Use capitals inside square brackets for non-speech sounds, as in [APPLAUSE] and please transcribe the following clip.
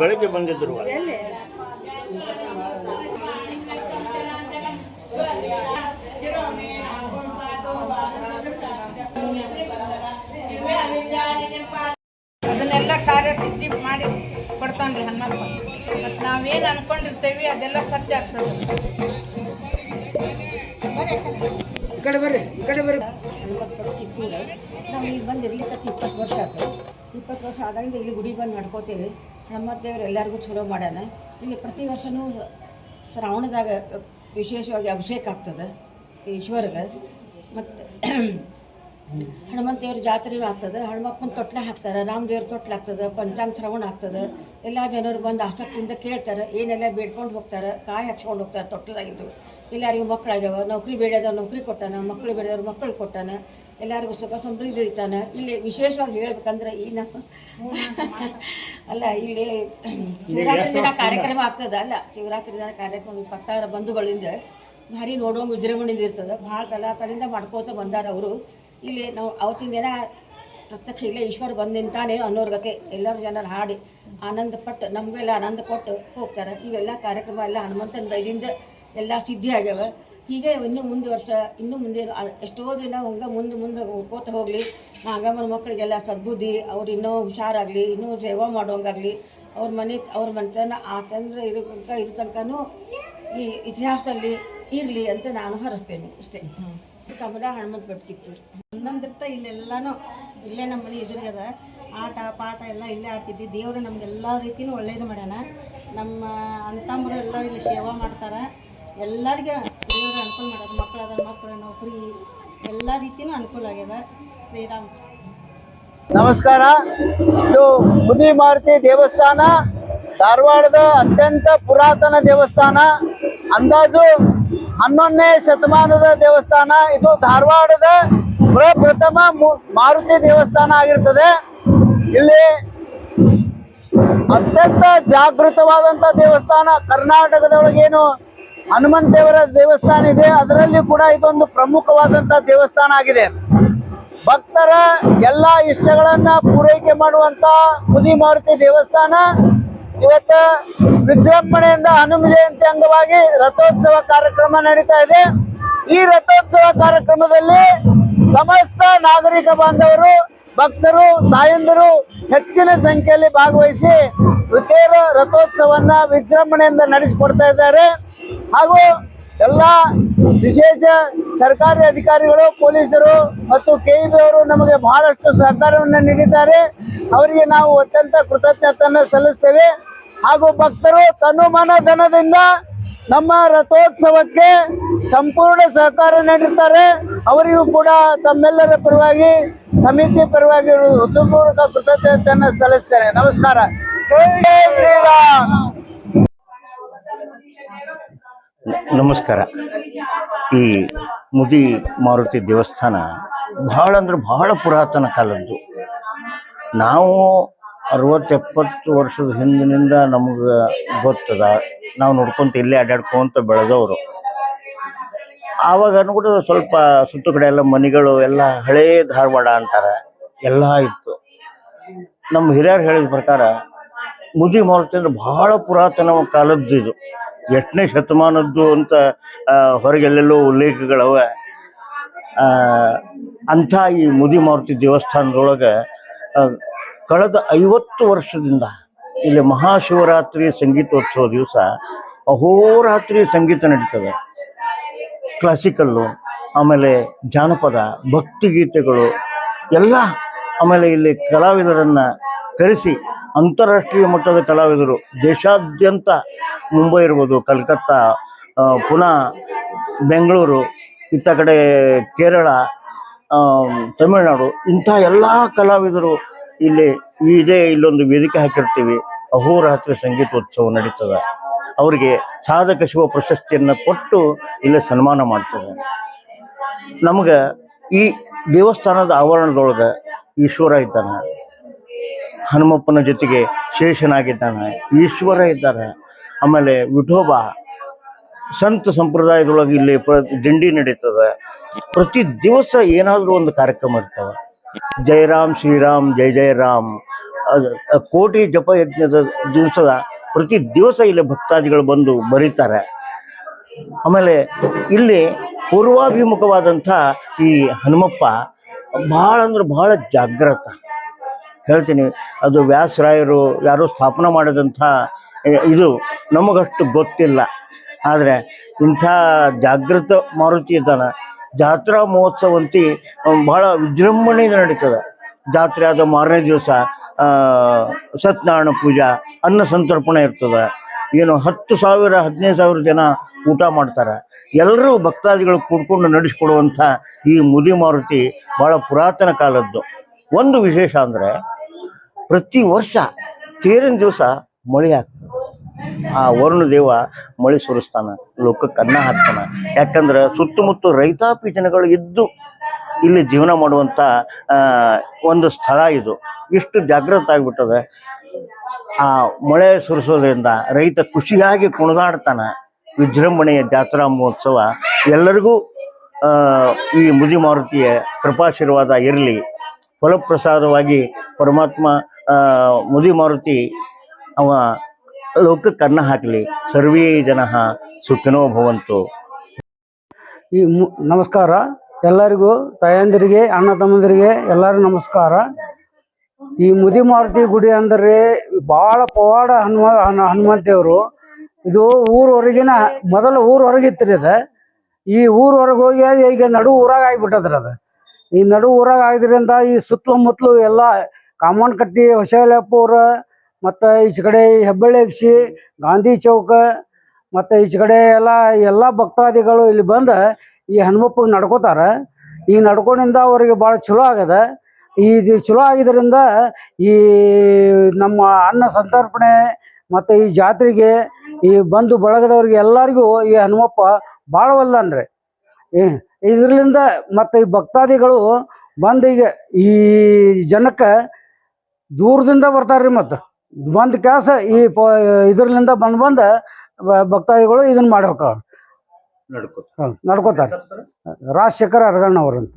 ಬೆಳಗ್ಗೆ ಬಂದಿದ್ರು. ಅದನ್ನೆಲ್ಲ ಕಾರ್ಯ ಸಿದ್ಧಿ ಮಾಡಿ ಕೊಡ್ತಾನ್ರಿ ಹನ್ನೊಂದು ಮತ್ತು ನಾವೇನು ಅನ್ಕೊಂಡಿರ್ತೇವಿ ಅದೆಲ್ಲ ಸತ್ಯ ಆಗ್ತದೆ. ಈ ಕಡೆ ಬರ್ರಿ ಈ ಕಡೆ ಬರ್ರಿ. ನಾವು ಇಲ್ಲಿ ಬಂದು ಇರ್ಲಿಕ್ಕೆ ಇಪ್ಪತ್ತು ವರ್ಷ ಆಯ್ತು ಇಪ್ಪತ್ತು ವರ್ಷ ಆದಾಗಿಂದ ಇಲ್ಲಿ ಗುಡಿ ಬಂದು ನಡ್ಕೋತೀವಿ. ನಮ್ಮ ದೇವ್ರು ಎಲ್ಲರಿಗೂ ಚಲೋ ಮಾಡ್ಯಾನ. ಇಲ್ಲಿ ಪ್ರತಿ ವರ್ಷನೂ ಶ್ರಾವಣದಾಗ ವಿಶೇಷವಾಗಿ ಅಭಿಷೇಕ ಆಗ್ತದೆ ಈಶ್ವರಿಗೆ. ಮತ್ತು [CLEARS THROAT] ಹನುಮಂತ ದೇವ್ರ ಜಾತ್ರೆನೂ ಆಗ್ತದೆ, ಹನುಮಪ್ಪನ ತೊಟ್ಲ ಹಾಕ್ತಾರೆ, ರಾಮದೇವ್ರ ತೊಟ್ಲ ಆಗ್ತದೆ, ಪಂಚಾಂಗ ಶ್ರವಣ ಆಗ್ತದೆ. ಎಲ್ಲ ಜನರು ಬಂದು ಆಸಕ್ತಿಯಿಂದ ಕೇಳ್ತಾರೆ, ಏನೆಲ್ಲ ಬೇಡ್ಕೊಂಡು ಹೋಗ್ತಾರೆ, ಕಾಯಿ ಹಚ್ಕೊಂಡು ಹೋಗ್ತಾರೆ ತೊಟ್ಲದಾಗಿದ್ದು ಎಲ್ಲರಿಗೂ ಮಕ್ಕಳಾಗ್ಯಾವ, ನೌಕರಿ ಬೇಡದವ್ರು ನೌಕರಿ ಕೊಟ್ಟಾನ, ಮಕ್ಕಳು ಬೇಡದವ್ರು ಮಕ್ಕಳು ಕೊಟ್ಟಾನ, ಎಲ್ಲರಿಗೂ ಸುಖ ಸಮೃದ್ಧಿ ಇರ್ತಾನೆ. ಇಲ್ಲಿ ವಿಶೇಷವಾಗಿ ಹೇಳ್ಬೇಕಂದ್ರೆ ಈ ನಮ್ಮ [LAUGHS] ಅಲ್ಲ, ಇಲ್ಲಿ ಶಿವರಾತ್ರಿ ದಿನ ಕಾರ್ಯಕ್ರಮ ಆಗ್ತದ, ಅಲ್ಲ, ಶಿವರಾತ್ರಿ ದಿನ ಕಾರ್ಯಕ್ರಮ ಇಪ್ಪತ್ತಾರು ಬಂಧುಗಳಿಂದ ಭಾರಿ ನೋಡೋಂಗೆ ವಿಜೃಂಭಣೆಯಿಂದ ಇರ್ತದೆ. ಭಾಳ ತಲಾತಲಿಂದ ಮಾಡ್ಕೋತ ಬಂದಾರ ಅವರು. ಇಲ್ಲಿ ನಾವು ಅವತ್ತಿನ ದಿನ ಪ್ರತ್ಯಕ್ಷ ಇಲ್ಲೇ ಈಶ್ವರ ಬಂದು ನಿಂತಾನೇನೋ ಅನ್ನೋರ್ ಗತೆ ಎಲ್ಲರೂ ಜನರು ಹಾಡಿ ಆನಂದ ಪಟ್ಟು ನಮಗೆಲ್ಲ ಆನಂದ ಕೊಟ್ಟು ಹೋಗ್ತಾರೆ. ಇವೆಲ್ಲ ಕಾರ್ಯಕ್ರಮ ಎಲ್ಲ ಹನುಮಂತನ ದಯದಿಂದ ಎಲ್ಲ ಸಿದ್ಧಿ ಆಗ್ಯಾವ. ಹೀಗೆ ಇನ್ನೂ ಮುಂದೆ ವರ್ಷ, ಇನ್ನೂ ಮುಂದೆ ಎಷ್ಟೋ ದಿನ ಹಂಗೆ ಮುಂದೆ ಮುಂದೆ ಹೋಗ್ಕೋತ ಹೋಗಲಿ. ಆಗಮನ ಮಕ್ಕಳಿಗೆಲ್ಲ ಸದ್ಬುದ್ಧಿ, ಅವ್ರು ಇನ್ನೂ ಹುಷಾರಾಗಲಿ, ಇನ್ನೂ ಸೇವಾ ಮಾಡೋಂಗಾಗಲಿ. ಅವ್ರ ಮನೆ, ಅವ್ರ ಮನೆತನ ಆ ಚಂದ್ರ ಇರೋ ತನಕ, ಇರೋ ಈ ಇತಿಹಾಸದಲ್ಲಿ ಇರಲಿ ಅಂತ ನಾನು ಹರಿಸ್ತೇನೆ ಇಷ್ಟೇ. ಕಮಲ ಹನುಮಂತ ಬೆಟ್ಟ ಕಿತ್ತೂರು ಒಂದೊಂದಿರ್ತ ಇಲ್ಲೆಲ್ಲಾನು ಇಲ್ಲೇ ನಮ್ಮ ಮನೆ ಎದುರಿಗದ ಆಟ, ಪಾಠ ಎಲ್ಲ ಇಲ್ಲೇ ಆಡ್ತಿದ್ವಿ ದೇವರು ನಮ್ಗೆಲ್ಲ ರೀತಿಯೂ ಒಳ್ಳೇದು ಮಾಡ್ಯಾನ. ನಮ್ಮ ಅಂತಂಬರು ಎಲ್ಲರೂ ಇಲ್ಲಿ ಸೇವಾ ಮಾಡ್ತಾರೆ. ಎಲ್ಲರಿಗೆ ದೇವರು ಅನುಕೂಲ ಮಾಡೋದು ಮಕ್ಕಳಾದ ಮಕ್ಕಳ ನೌಕರಿ, ಎಲ್ಲ ರೀತಿನೂ ಅನುಕೂಲ ಆಗ್ಯದ. ಶ್ರೀರಾಮ್. ನಮಸ್ಕಾರ. ಇದು ಮುದಿ ಮಾರುತಿ ದೇವಸ್ಥಾನ, ಧಾರವಾಡದ ಅತ್ಯಂತ ಪುರಾತನ ದೇವಸ್ಥಾನ. ಅಂದಾಜು ಹನ್ನೊಂದನೇ ಶತಮಾನದ ದೇವಸ್ಥಾನ. ಇದು ಧಾರವಾಡದ ಪ್ರಪ್ರಥಮ ಮಾರುತಿ ದೇವಸ್ಥಾನ ಆಗಿರ್ತದೆ. ಇಲ್ಲಿ ಅತ್ಯಂತ ಜಾಗೃತವಾದಂತ ದೇವಸ್ಥಾನ ಕರ್ನಾಟಕದೊಳಗೇನು ಹನುಮಂತ ದೇವರ ದೇವಸ್ಥಾನ ಇದೆ. ಅದರಲ್ಲಿ ಕೂಡ ಇದೊಂದು ಪ್ರಮುಖವಾದಂತ ದೇವಸ್ಥಾನ ಆಗಿದೆ. ಭಕ್ತರ ಎಲ್ಲ ಇಷ್ಟಗಳನ್ನ ಪೂರೈಕೆ ಮಾಡುವಂತ ಕುದಿ ಮಾರುತಿ ದೇವಸ್ಥಾನ. ಇವತ್ತ ವಿಜೃಂಭಣೆಯಿಂದ ಹನುಮ ಜಯಂತಿ ಅಂಗವಾಗಿ ರಥೋತ್ಸವ ಕಾರ್ಯಕ್ರಮ ನಡೀತಾ ಇದೆ. ಈ ರಥೋತ್ಸವ ಕಾರ್ಯಕ್ರಮದಲ್ಲಿ ಸಮಸ್ತ ನಾಗರಿಕ ಬಾಂಧವರು, ಭಕ್ತರು, ತಾಯಂದಿರು ಹೆಚ್ಚಿನ ಸಂಖ್ಯೆಯಲ್ಲಿ ಭಾಗವಹಿಸಿ ಋತೇರ ರಥೋತ್ಸವನ್ನ ವಿಜೃಂಭಣೆಯಿಂದ ನಡೆಸಿಕೊಡ್ತಾ ಇದ್ದಾರೆ. ಹಾಗೂ ಎಲ್ಲ ವಿಶೇಷ ಸರ್ಕಾರಿ ಅಧಿಕಾರಿಗಳು, ಪೊಲೀಸರು ಮತ್ತು ಕೆಇಬಿ ಅವರು ನಮಗೆ ಬಹಳಷ್ಟು ಸಹಕಾರವನ್ನು ನೀಡಿದ್ದಾರೆ. ಅವರಿಗೆ ನಾವು ಅತ್ಯಂತ ಕೃತಜ್ಞತೆಯನ್ನು ಸಲ್ಲಿಸ್ತೇವೆ. ಹಾಗೂ ಭಕ್ತರು ತನು ಧನದಿಂದ ನಮ್ಮ ರಥೋತ್ಸವಕ್ಕೆ ಸಂಪೂರ್ಣ ಸಹಕಾರ ನೀಡಿರ್ತಾರೆ. ಅವರಿಗೂ ಕೂಡ ತಮ್ಮೆಲ್ಲರ ಪರವಾಗಿ, ಸಮಿತಿ ಪರವಾಗಿ ಹೃದಯಪೂರ್ವಕ ಕೃತಜ್ಞತೆಯನ್ನು ಸಲ್ಲಿಸ್ತೇನೆ. ನಮಸ್ಕಾರ. ನಮಸ್ಕಾರ. ಈ ಮುದಿ ಮಾರುತಿ ದೇವಸ್ಥಾನ ಬಹಳ ಅಂದ್ರೆ ಬಹಳ ಪುರಾತನ ಕಾಲದ್ದು. ನಾವು ಅರವತ್ತೆಪ್ಪತ್ತು ವರ್ಷದ ಹಿಂದಿನಿಂದ ನಮ್ಗೆ ಗೊತ್ತದ. ನಾವು ನೋಡ್ಕೊಂತ ಇಲ್ಲೇ ಅಡ್ಡಾಡ್ಕೊಂತ ಬೆಳೆದವರು. ಆವಾಗ ಅನ್ಕೊಂಡು ಸ್ವಲ್ಪ ಸುತ್ತು ಕಡೆ ಎಲ್ಲ ಮನೆಗಳು ಎಲ್ಲ ಹಳೇ ಧಾರವಾಡ ಅಂತಾರೆ. ಎಲ್ಲ ಇತ್ತು. ನಮ್ಮ ಹಿರಿಯರು ಹೇಳಿದ ಪ್ರಕಾರ ಮುದಿ ಮಾರುತಿ ಅಂದ್ರೆ ಬಹಳ ಪುರಾತನ ಕಾಲದ್ದು ಇದು ಎಷ್ಟನೇ ಶತಮಾನದ್ದು ಅಂತ ಹೊರಗೆಲ್ಲೆಲ್ಲೋ ಉಲ್ಲೇಖಗಳವ. ಅಂಥ ಈ ಮುದಿಮಾರುತಿ ದೇವಸ್ಥಾನದೊಳಗೆ ಕಳೆದ ಐವತ್ತು ವರ್ಷದಿಂದ ಇಲ್ಲಿ ಮಹಾಶಿವರಾತ್ರಿ ಸಂಗೀತೋತ್ಸವ ದಿವಸ ಅಹೋರಾತ್ರಿ ಸಂಗೀತ ನಡೀತದೆ. ಕ್ಲಾಸಿಕಲ್ಲು ಆಮೇಲೆ ಜಾನಪದ ಭಕ್ತಿಗೀತೆಗಳು ಎಲ್ಲ ಆಮೇಲೆ ಇಲ್ಲಿ ಕಲಾವಿದರನ್ನು ಕರೆಸಿ ಅಂತಾರಾಷ್ಟ್ರೀಯ ಮಟ್ಟದ ಕಲಾವಿದರು. ದೇಶಾದ್ಯಂತ ಮುಂಬೈ ಇರ್ಬೋದು, ಕಲ್ಕತ್ತಾ ಪುನಃ ಬೆಂಗಳೂರು, ಇತ್ತ ಕಡೆ ಕೇರಳ ತಮಿಳುನಾಡು, ಇಂಥ ಎಲ್ಲ ಕಲಾವಿದರು ಇಲ್ಲಿ ಇದೇ ಇಲ್ಲೊಂದು ವೇದಿಕೆ ಹಾಕಿರ್ತೀವಿ. ಅಹೋರಾತ್ರಿ ಸಂಗೀತೋತ್ಸವ ನಡೀತದೆ. ಅವರಿಗೆ ಸಾಧಕ ಶಿವ ಪ್ರಶಸ್ತಿಯನ್ನು ಕೊಟ್ಟು ಇಲ್ಲಿ ಸನ್ಮಾನ ಮಾಡ್ತದೆ. ನಮಗೆ ಈ ದೇವಸ್ಥಾನದ ಆವರಣದೊಳಗೆ ಈಶ್ವರ ಇದ್ದಾನೆ. ಹನುಮಪ್ಪನ ಜೊತೆಗೆ ಶೇಷನಾಗಿದ್ದಾನೆ. ಈಶ್ವರ ಇದ್ದಾರೆ. ಆಮೇಲೆ ವಿಠೋಬ, ಸಂತ ಸಂಪ್ರದಾಯದೊಳಗೆ ಇಲ್ಲಿ ಪ್ರ, ದಿಂಡಿ ನಡೀತದೆ. ಪ್ರತಿ ದಿವಸ ಏನಾದರೂ ಒಂದು ಕಾರ್ಯಕ್ರಮ ಇರ್ತವೆ. ಜೈ ರಾಮ್ ಶ್ರೀರಾಮ್ ಜೈ ಜಯರಾಮ್ ಕೋಟಿ ಜಪ ಯಜ್ಞದ ದಿವಸದ ಪ್ರತಿ ದಿವಸ ಇಲ್ಲಿ ಭಕ್ತಾದಿಗಳು ಬಂದು ಬರೀತಾರೆ. ಆಮೇಲೆ ಇಲ್ಲಿ ಪೂರ್ವಾಭಿಮುಖವಾದಂಥ ಈ ಹನುಮಪ್ಪ ಭಾಳ ಅಂದ್ರೆ ಬಹಳ ಜಾಗ್ರತ. ಹೇಳ್ತೀನಿ. ಅದು ವ್ಯಾಸರಾಯರು ಯಾರು ಸ್ಥಾಪನೆ ಮಾಡಿದಂಥ ಇದು ನಮಗಷ್ಟು ಗೊತ್ತಿಲ್ಲ. ಆದರೆ ಇಂಥ ಜಾಗೃತ ಮಾರುತಿ ಇದ್ದಾನೆ. ಜಾತ್ರಾ ಮಹೋತ್ಸವ ಅಂತಿ ಬಹಳ ವಿಜೃಂಭಣೆಯಿಂದ ನಡೀತದೆ. ಜಾತ್ರೆ ಆದ ಮಾರನೇ ದಿವಸ ಸತ್ಯನಾರಾಯಣ ಪೂಜಾ, ಅನ್ನ ಸಂತರ್ಪಣೆ ಇರ್ತದೆ. ಏನು ಹತ್ತು ಸಾವಿರ, ಹದಿನೈದು ಸಾವಿರ ಜನ ಊಟ ಮಾಡ್ತಾರೆ. ಎಲ್ಲರೂ ಭಕ್ತಾದಿಗಳು ಕೂಡ್ಕೊಂಡು ನಡೆಸ್ಕೊಡುವಂಥ ಈ ಮುದಿ ಮಾರುತಿ ಬಹಳ ಪುರಾತನ ಕಾಲದ್ದು. ಒಂದು ವಿಶೇಷ ಅಂದರೆ ಪ್ರತಿ ವರ್ಷ ತೇರಿನ ದಿವಸ ಮಳೆ ಆಗ್ತದೆ. ಆ ವರುಣ ದೇವ ಮಳೆ ಸುರಿಸ್ತಾನ ಲೋಕಕ್ಕೆ ಅನ್ನ ಹಾಕ್ತಾನ. ಯಾಕಂದ್ರೆ ಸುತ್ತಮುತ್ತ ರೈತಾಪಿ ಜನಗಳು ಇದ್ದು ಇಲ್ಲಿ ಜೀವನ ಮಾಡುವಂತ ಒಂದು ಸ್ಥಳ ಇದು. ಇಷ್ಟು ಜಾಗೃತ ಆಗ್ಬಿಟ್ಟದ. ಆ ಮಳೆ ಸುರಿಸೋದ್ರಿಂದ ರೈತ ಖುಷಿಯಾಗಿ ಕುಣಿದಾಡ್ತಾನ. ವಿಜೃಂಭಣೆಯ ಜಾತ್ರಾ ಮಹೋತ್ಸವ ಎಲ್ಲರಿಗೂ ಈ ಮುದಿ ಮಾರುತಿಯ ಕೃಪಾಶೀರ್ವಾದ ಇರಲಿ. ಫಲಪ್ರಸಾದವಾಗಿ ಪರಮಾತ್ಮ ಮುದಿ ಮಾರುತಿ ಅವ ಲೋಕಕ್ಕೆ ಅನ್ನ ಹಾಕಲಿ. ಸರ್ವೇ ಜನ ಸುಖಿನೋ ಭವಂತು. ಈ ನಮಸ್ಕಾರ. ಎಲ್ಲರಿಗೂ, ತಾಯಂದಿರಿಗೆ, ಅಣ್ಣ ತಮ್ಮಂದಿರಿಗೆ ಎಲ್ಲರಿಗೂ ನಮಸ್ಕಾರ. ಈ ಮುದಿ ಮಾರುತಿ ಗುಡಿ ಅಂದರೆ ಭಾಳ ಪವಾಡ ಹನುಮ ಹನುಮಂತ ದೇವರು ಇದು ಊರವರೆಗಿನ, ಮೊದಲ ಮೊದಲು ಊರ ರೀ ಅದ ಈ ಊರವರೆಗೆ ಹೋಗಿ ಈಗ ನಡು ಊರಾಗ ಆಗ್ಬಿಟ್ಟದ್ರ ಅದ. ಈ ನಡು ಊರಾಗ ಆಗಿದ್ರಿಂದ ಈ ಸುತ್ತಮುತ್ತಲು ಎಲ್ಲ ಕಾಮನ್ ಕಟ್ಟಿ ಹೊಸಲಪುರ, ಮತ್ತು ಈಚೆ ಕಡೆ ಹೆಬ್ಬಳ್ಳಿ ಅಕ್ಷಿ ಗಾಂಧಿ ಚೌಕ, ಮತ್ತು ಈಚೆ ಕಡೆ ಎಲ್ಲ ಎಲ್ಲ ಭಕ್ತಾದಿಗಳು ಇಲ್ಲಿ ಬಂದು ಈ ಹನುಮಪ್ಪಗೆ ನಡ್ಕೋತಾರ. ಈ ನಡ್ಕೊಂಡಿಂದ ಅವರಿಗೆ ಭಾಳ ಚಲೋ ಆಗದ ಈ ಚಲೋ ಆಗಿದ್ದರಿಂದ ಈ ನಮ್ಮ ಅನ್ನ ಸಂತರ್ಪಣೆ ಮತ್ತು ಈ ಜಾತ್ರೆಗೆ ಈ ಬಂಧು ಬಳಗದವ್ರಿಗೆ ಎಲ್ಲರಿಗೂ ಈ ಹನುಮಪ್ಪ ಭಾಳ ಒಲ್ದಾನ್ರಿ ಇದರಿಂದ ಮತ್ತು ಈ ಭಕ್ತಾದಿಗಳು ಬಂದು ಈಗ ಈ ಜನಕ್ಕೆ ದೂರದಿಂದ ಬರ್ತಾರ್ರಿ ಮತ್ತು. ಬಂದ ಕ್ಯಾಸ ಈ ಪ ಇದ್ರಲಿಂದ ಬಂದು ಬಂದು ಭಕ್ತಾದಿಗಳು ಇದನ್ನ ಮಾಡಿ ಹೋಗ್ತಾವ ನಡ್ಕೋ ನಡ್ಕೋತಾರೆ. ರಾಜಶೇಖರ್ ಅರಗಣ್ಣ ಅವ್ರಂತ.